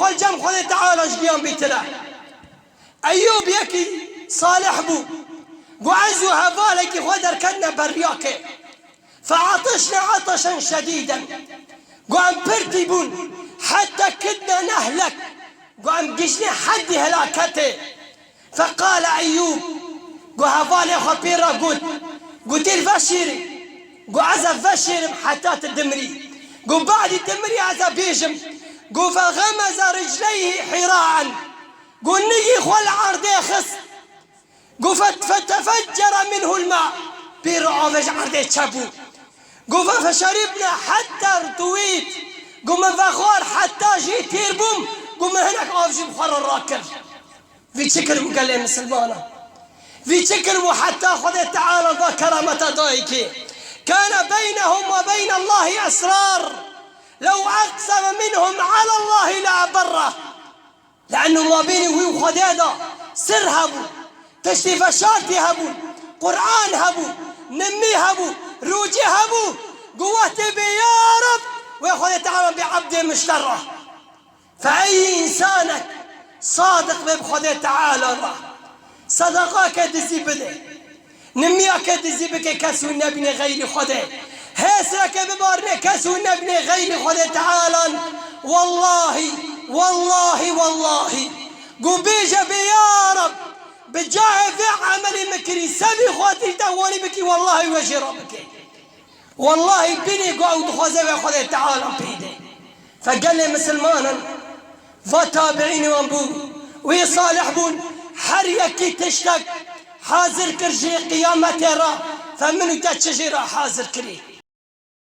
خل جم خذ تعالى شقيام بيتلا أيوب يكي صالح بو. وعزو هفالك خذ ركنا برياك فعطشنا عطشا شديدا. قام برتي بون. حتى كدنا نهلك. قام قشنا حد هلاكته. فقال أيوب قهفالي خبيرة قلت قلت الفشيري قو عزا فشيرم حتى تدمري قو بعد الدمري عزا بيجم قو فغمز رجليه حراعا. قو نجي خل عرضي خس. قو فتفجر منه الماء. بيرو عوج عرضي تشابو قو فشربنا حتى ارتويت. قو فخور حتى جيت يربم. قو هناك عوج بخور الراكب. في شكل قال لي مسلمانه في شكل حتى خذ تعالى ذا كرامة ضايكي. كان بينهم وبين الله أسرار. لو أقسم منهم على الله لأبره لأنه ما بيني وهو خديدا سر هبو تشريفشات هبو قرآن هبو نمي هبو روجي هبو قوة بي يا رب. ويأخذ تعالى بعبد مشترى. فأي إنسانك صادق بخذ تعالى صدقاك دزي بده نمياك دزي بك كسو نبني غير خده هسرك ببارني كسو نبني غير خده تعالى والله والله والله. قبيجة بيا رب. بجاه في عمل مكري سبي خواتي دواني بكي والله وجه ربك والله بني قعود خوزة خده تعالى بيدي فقال لي مسلمانا فتابعيني وانبو ويصالح بون. حريكي تشتك حاضر كرجي قيامتي را. فمن تشجي را حاضر كريه